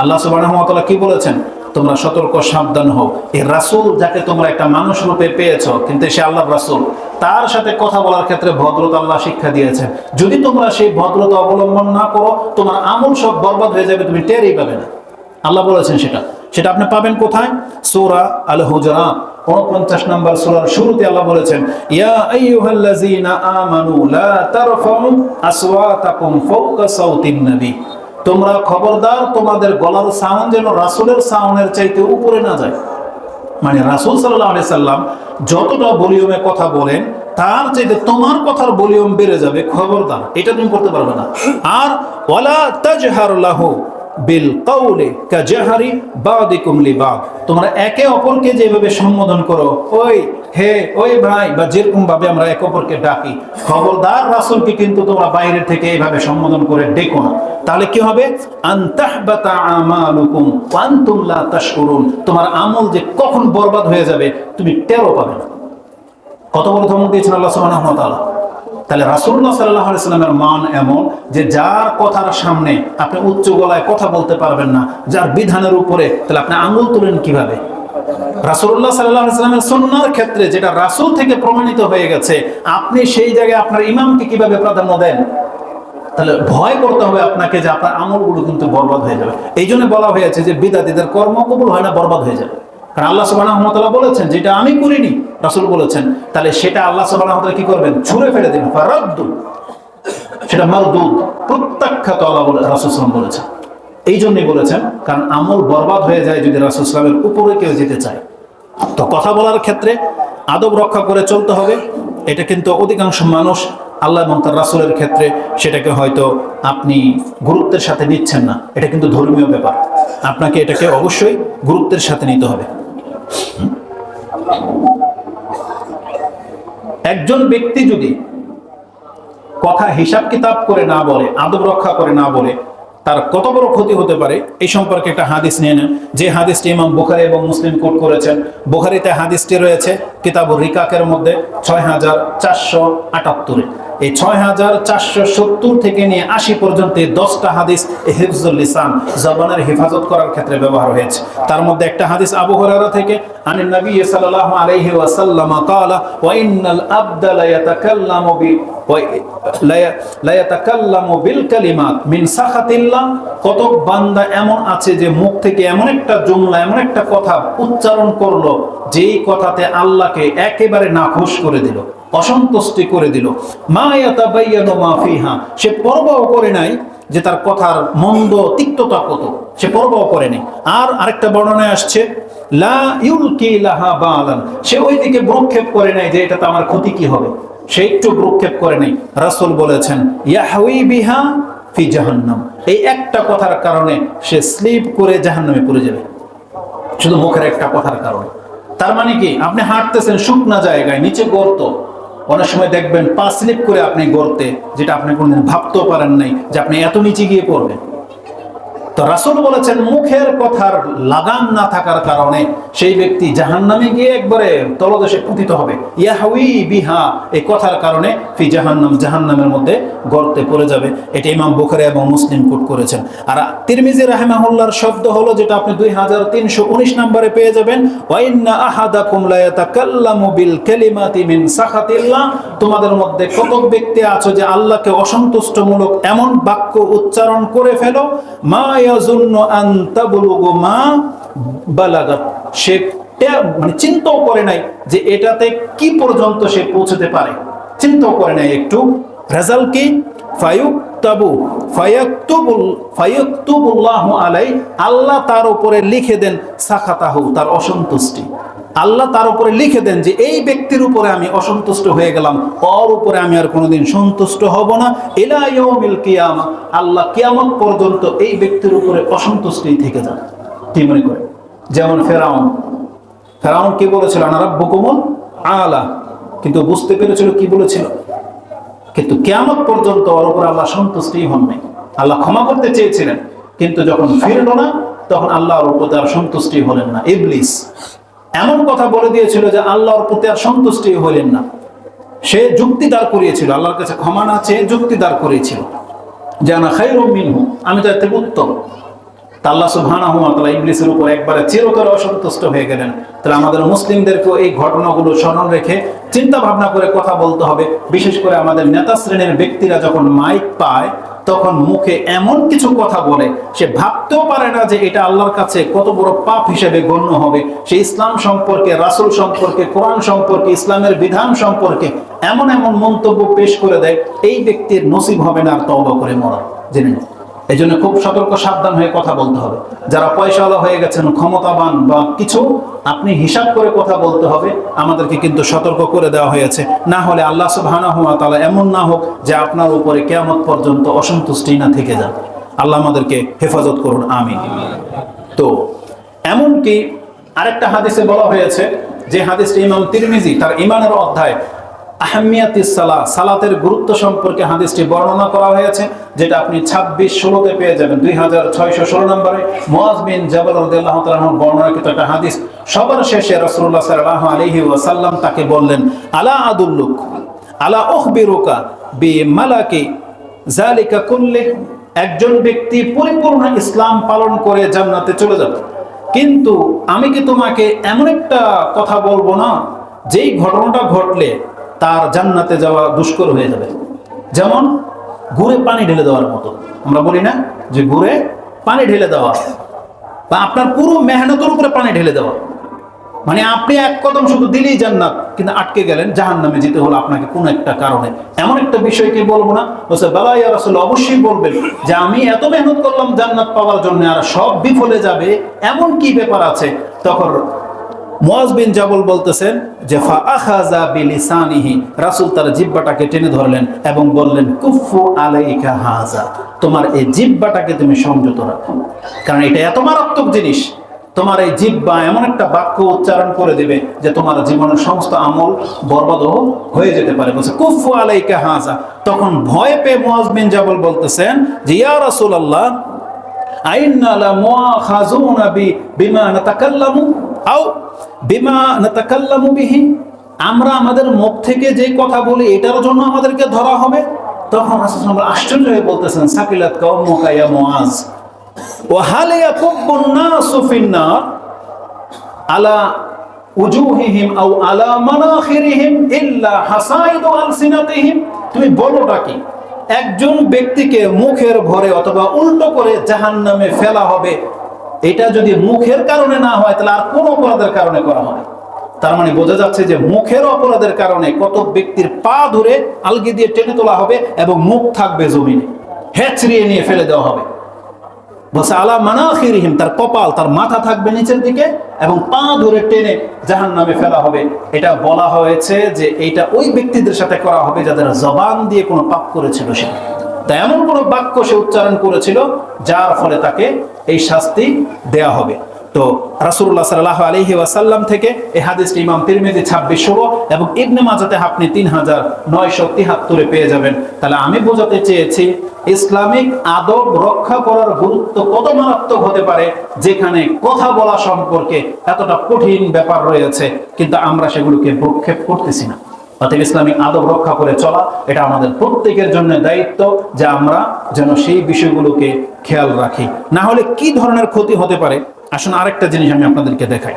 আল্লাহ সুবাহ কি বলেছেন? তোমরা সতর্ক, সাবধান হও। এই রাসূল যাকে তোমরা একটা মানুষ রূপে পেয়েছ, কিন্তু সে আল্লাহর রাসূল। তার সাথে কথা বলার ক্ষেত্রে ভদ্রতা আল্লাহ শিক্ষা দিয়েছেন। যদি তোমরা সেই ভদ্রতা অবলম্বন না করো, তোমার আমল সব বরবাদ হয়ে যাবে, তুমি টেরই পাবে না। আল্লাহ বলেছেন সেটা। সেটা আপনি পাবেন কোথায়? সূরা আল হুজরাত 49 নম্বর সূরার শুরুতে আল্লাহ বলেছেন, ইয়া আইয়ুহাল্লাযীনা আমানু লা তারফাউ আসওয়াতাকুম ফাওকা সাউতিন নবী। তোমরা খবরদার, তোমাদের গলার সাউন্ড যেন রাসুলের সাউন্ডের চাইতে উপরে না যায়। মানে রাসুল সাল্লাহ আলি সাল্লাম যতটা ভলিউমে কথা বলেন, তার চাইতে তোমার কথার ভলিউম বেড়ে যাবে খবরদার। এটা তুমি করতে পারবে না। আর ওয়ালা তাজহার লাহু বিল কাউলে কাজাহারি তোমরা একে অপরকে যেভাবে সম্বোধন করো, ওই হে, ওই ভাই বা যেরকম ভাবে আমরা অপরকে ডাকি, খবরদার কিন্তু তোমরা বাইরে থেকে এইভাবে সম্বোধন করে ডেকো না। তাহলে কি হবে? আনতাহবাতা আমালুকুম ওয়া আনতুম লা তোমার আমল যে কখন বরবাদ হয়ে যাবে, তুমি টেরও পাবে না। কত বড় ধমক দিয়েছেন আল্লাহ সুবহানাহু ওয়া তাহলে রাসূলুল্লাহ সাল্লাল্লাহু আলাইহি সাল্লামের মান এমন যে যার কথার সামনে আপনি উচ্চ গলায় কথা বলতে পারবেন না, যার বিধানের উপরে, তাহলে আপনি আঙ্গুল তুলেন কীভাবে? রাসূলুল্লাহ সাল্লাল্লাহু আলাইহি সাল্লামের সুন্নাহর ক্ষেত্রে যেটা রাসূল থেকে প্রমাণিত হয়ে গেছে, আপনি সেই জায়গায় আপনার ইমামকে কীভাবে প্রাধান্য দেন? তাহলে ভয় করতে হবে আপনাকে যে আপনার আমলগুলো কিন্তু বরবাদ হয়ে যাবে। এই জন্য বলা হয়েছে যে বিদাতিদের কর্ম হয় না, বরবাদ হয়ে যাবে। কারণ আল্লাহ ওয়া বলেছেন, যেটা আমি করিনি, রাসুল বলেছেন। তাহলে সেটা আল্লাহ ওয়া কি করবেন? ছুঁড়ে ফেলে দিন ফারাদ্দু। সেটা মারদুদ প্রত্যাখ্যাত আল্লাহ রাসূল বলেছেন এই জন্যই বলেছেন। কারণ আমল বরবাদ হয়ে যায় যদি রাসূল সাল্লামের উপরে কেউ যেতে চায়। তো কথা বলার ক্ষেত্রে আদব রক্ষা করে চলতে হবে। এটা কিন্তু অধিকাংশ মানুষ আল্লাহ এবং তার রাসূলের ক্ষেত্রে সেটাকে হয়তো আপনি গুরুত্বের সাথে নিচ্ছেন না। এটা কিন্তু ধর্মীয় ব্যাপার। আপনাকে এটাকে অবশ্যই গুরুত্বের সাথে নিতে হবে। একজন ব্যক্তি যদি কথা হিসাব কিতাব করে না বলে, আদব রক্ষা করে না বলে, তার কত বড় ক্ষতি হতে পারে? এই সম্পর্কে একটা হাদিস নিয়ে নেন। যে হাদিসটি ইমাম বুখারি এবং মুসলিম কোট করেছেন, বুখারিতে হাদিসটি রয়েছে, কিতাবুর রিকাকের মধ্যে ছয় হাজার চারশো আটাত্তরে। এই ছয় হাজার চারশো সত্তর থেকে নিয়ে আশি পর্যন্ত এই দশটা হাদিস হিফজুল ইসলাম জবানের হেফাজত করার ক্ষেত্রে ব্যবহার হয়েছে তার মধ্যে একটা হাদিস আবু হরারা থেকে عن النبي صلى الله عليه وسلم قال وإن الأبد لا يتكلم ب لا يتكلم بالكلمات من سخط الله কত বান্দা এমন আছে যে মুখ থেকে এমন একটা জুমলা এমন একটা কথা উচ্চারণ করলো যেই কথাতে আল্লাহকে একেবারে নাখুশ করে দিল অসন্তুষ্টি করে দিল। মা ইয়াতাবাইয়ানু মা ফিহা। সে পরবাও করে নাই যে তার কথার মন্দ তিক্ততা কত। সে পরবাও করে নাই। আর আরেকটা বর্ণনায় আসছে, লা ইউলকি লাহা বালান। সে ওই দিকে ভ্রুক্ষেপ করে নাই যে এটাতে আমার ক্ষতি কি হবে। সে একটু ভ্রুক্ষেপ করে নাই। রাসূল বলেছেন ইয়াহউই বিহা ফি জাহান্নাম। এই একটা কথার কারণে সে স্লিপ করে জাহান্নামে পড়ে যাবে। শুধু মুখের একটা কথার কারণে। তার মানে কি? আপনি হাঁটতেছেন শুকনা জায়গায়, নিচে গর্ত। অনেক সময় দেখবেন পা স্লিপ করে আপনি গড়তে, যেটা আপনি কোনদিন ভাবতেও পারেন নাই যে আপনি এত নিচে গিয়ে পড়বেন তো রাসূল বলেছেন, মুখের কথার লাগাম না থাকার কারণে সেই ব্যক্তি জাহান্নামে গিয়ে একবারে তলদেশে পতিত হবে। ইয়াহুই বিহা এই কথার কারণে ফি জাহান্নাম, জাহান্নামের মধ্যে গর্তে পড়ে যাবে। এটা ইমাম বুখারী এবং মুসলিম কোট করেছেন। আর তিরমিজি রাহিমাহুল্লাহর শব্দ হলো যেটা আপনি দুই হাজার তিনশো উনিশ নম্বরে পেয়ে যাবেন ওয়াইন্না আহাদাকুম লা ইয়াতাকাল্লামু বিল কালিমাতি মিন সাখাতিল্লাহ তোমাদের মধ্যে কত ব্যক্তি আছো যে আল্লাহকে অসন্তুষ্টমূলক এমন বাক্য উচ্চারণ করে ফেলো, মা সে মানে চিন্তাও করে নাই যে এটাতে কি পর্যন্ত সে পৌঁছতে পারে। চিন্তাও করে নাই একটু। রেজাল্ট কি? আল্লাহ তার উপরে লিখে দেন তার অসন্তুষ্টি। আল্লাহ তার উপরে লিখে দেন যে, এই ব্যক্তির উপরে আমি অসন্তুষ্ট হয়ে গেলাম উপরে আমি আর কোনোদিন সন্তুষ্ট হব না। কিয়ামা, আল্লাহ কিয়ামত পর্যন্ত এই ব্যক্তির উপরে অসন্তুষ্টি থেকে যান কি মনে করে? যেমন ফেরাউন। ফেরাউন কি বলেছিল? আনারাব্বুকুমুল আলা। কিন্তু বুঝতে পেরেছিল কি বলেছিল? কিন্তু কেয়ামত পর্যন্ত ওর উপর আল্লাহ সন্তুষ্টি হন নাই। আল্লাহ ক্ষমা করতে চেয়েছিলেন, কিন্তু যখন ফিরল না, তখন আল্লাহর উপর আর সন্তুষ্টি হলেন না। ইবলিস এমন কথা বলে দিয়েছিল যে আল্লাহর প্রতি আর সন্তুষ্টি হলেন না। সে যুক্তি দাঁড় করিয়েছিল, আল্লাহর কাছে ক্ষমা না চেয়ে যুক্তি দাঁড় করিয়েছিল। যে আনা খাই মিনহু, আমি তো থেকে উত্তম। আল্লাহ সুবহানাহু ওয়া তাআলা ইবলিসের উপর একবারে চিরতরে অসন্তুষ্ট হয়ে গেলেন। তাহলে আমাদের মুসলিমদেরকেও এই ঘটনাগুলো স্মরণ রেখে চিন্তা ভাবনা করে কথা বলতে হবে। বিশেষ করে আমাদের নেতা শ্রেণির ব্যক্তিরা যখন মাইক পায়, তখন মুখে এমন কিছু কথা বলে, সে ভাবতেও পারে না যে এটা আল্লাহর কাছে কত বড় পাপ হিসেবে গণ্য হবে। সে ইসলাম সম্পর্কে, রাসূল সম্পর্কে, কোরআন সম্পর্কে, ইসলামের বিধান সম্পর্কে এমন এমন মন্তব্য পেশ করে দেয়, এই ব্যক্তির নসিব হবে না আর তওবা করে মরা। জেনে। এই জন্য খুব সতর্ক, সাবধান হয়ে কথা বলতে হবে। যারা পয়সাওয়ালা হয়ে গেছেন, ক্ষমতাবান বা কিছু, আপনি হিসাব করে কথা বলতে হবে। আমাদেরকে কিন্তু সতর্ক করে দেওয়া হয়েছে। না হলে আল্লাহ তাআলা এমন না হোক যে আপনার উপরে কেয়ামত পর্যন্ত অসন্তুষ্টি না থেকে যান আল্লাহ আমাদেরকে হেফাজত করুন আমি তো, এমনকি আরেকটা হাদিসে বলা হয়েছে যে হাদিসটি ইমাম তিরমিজি তার ইমানের অধ্যায় আহমিয়াত সালা সালাতের গুরুত্ব সম্পর্কে হাদিসটি বর্ণনা করা হয়েছে, যেটা আপনি ছাব্বিশ ষোলোতে পেয়ে যাবেন, দুই হাজার ছয়শো ষোলো নম্বরে মোয়াজ বিন জাবাল রদিয়াল্লাহ তালাহর বর্ণনাকৃত একটা হাদিস। সবার শেষে রসুল্লাহ সাল্লাহ আলহি ওয়াসাল্লাম তাকে বললেন, আলা আদুল্লুক, আলা ওহবিরুকা বি মালাকি জালিকা কুল্লে, একজন ব্যক্তি পরিপূর্ণ ইসলাম পালন করে জান্নাতে চলে যাবে। কিন্তু আমি কি তোমাকে এমন একটা কথা বলব না, যেই ঘটনাটা ঘটলে তার জান্নাতে যাওয়া দুষ্কর হয়ে যাবে। যেমন গুড়ে পানি ঢেলে দেওয়ার মতো। আমরা বলি না যে গুড়ে পানি ঢেলে দেওয়া। বা আপনার পুরো মেহনতের উপরে পানি ঢেলে দেওয়া। মানে আপনি এক কদম শুধু দিলেই জান্নাত, কিন্তু আটকে গেলেন জাহান নামে যেতে হলো আপনাকে কোন একটা কারণে। এমন একটা বিষয়কে বলব না? বলছে বেলাইয়া রাসুল অবশ্যই বলবেন যে আমি এত মেহনত করলাম জান্নাত পাওয়ার জন্য, আর সব বিফলে যাবে। এমন কি ব্যাপার আছে? তখন মুয়াজ বিন জাবল বলতেছেন যে, ফা আখাজা বিলিসানিহি রাসূল তার জিব্বাটাকে টেনে ধরলেন এবং বললেন কুফু আলাইকা হাজা তোমার এই জিব্বাটাকে তুমি সংযত রাখো। কারণ এটা এত মারাত্মক জিনিস। তোমার এই জিব্বা এমন একটা বাক্য উচ্চারণ করে দেবে যে, তোমার জীবনের সমস্ত আমল বরবাদ হয়ে যেতে পারে। বলছে কুফু আলাইকা হাজা তখন ভয় পেয়ে মুয়াজ বিন জাবল বলতেছেন যে, ইয়া রাসূলুল্লাহ, আইন্না লা মুআখাযুনা বি, বিমা নাতাকাল্লামু আও বিমা নাতাকাল্লামু বিহি, আমরা আমাদের মুখ থেকে যে কথা বলি এটার জন্য আমাদেরকে ধরা হবে। তখন রাসূলুল্লাহ আশ্চর্য হয়ে বলতেছেন, সাকিলাত কাউমুকা ইয়া মুআজ, ওয়া হাল ইয়াকুব্বুন নাসু ফিন্নার, আলা উজুহিহিম আও আলা মানাখিরিহিম ইল্লা হাসাইদু আলসিনাতিহিম। তুমি বলোটা কি? একজন ব্যক্তিকে মুখের ভরে অথবা উল্টো করে জাহান্নামে ফেলা হবে। এটা যদি মুখের কারণে না হয়, তাহলে আর কোন অপরাধের কারণে করা হয় তার মানে বোঝা যাচ্ছে যে মুখের অপরাধের কারণে কত ব্যক্তির পা ধরে আলগি দিয়ে টেনে তোলা হবে এবং মুখ থাকবে জমিনে। হেঁচড়িয়ে নিয়ে ফেলে দেওয়া হবে। বলছে, আলা তার কপাল, তার মাথা থাকবে নিচের দিকে এবং পা ধরে টেনে জাহান নামে ফেলা হবে। এটা বলা হয়েছে যে এটা ওই ব্যক্তিদের সাথে করা হবে যাদের জবান দিয়ে কোনো পাপ করেছিল সে। তা এমন কোনো বাক্য সে উচ্চারণ করেছিল যার ফলে তাকে এই শাস্তি দেয়া হবে। তো রাসুল্লাহ সাল্লাহ আলহি ওয়াসাল্লাম থেকে এই হাদিসটি ইমাম তিরমিজি ষোলো এবং ইবনে মাজাতে আপনি তিন হাজার নয়শো তিহাত্তরে পেয়ে যাবেন। তাহলে আমি বোঝাতে চেয়েছি, ইসলামিক আদব রক্ষা করার গুরুত্ব কত মারাত্মক হতে পারে, যেখানে কথা বলা সম্পর্কে এতটা কঠিন ব্যাপার রয়েছে, কিন্তু আমরা সেগুলোকে প্রক্ষেপ করতেছি না। অতএব ইসলামিক আদব রক্ষা করে চলা, এটা আমাদের প্রত্যেকের জন্য দায়িত্ব যে আমরা যেন সেই বিষয়গুলোকে খেয়াল রাখি। না হলে কি ধরনের ক্ষতি হতে পারে? আসুন আরেকটা জিনিস আমি আপনাদেরকে দেখাই।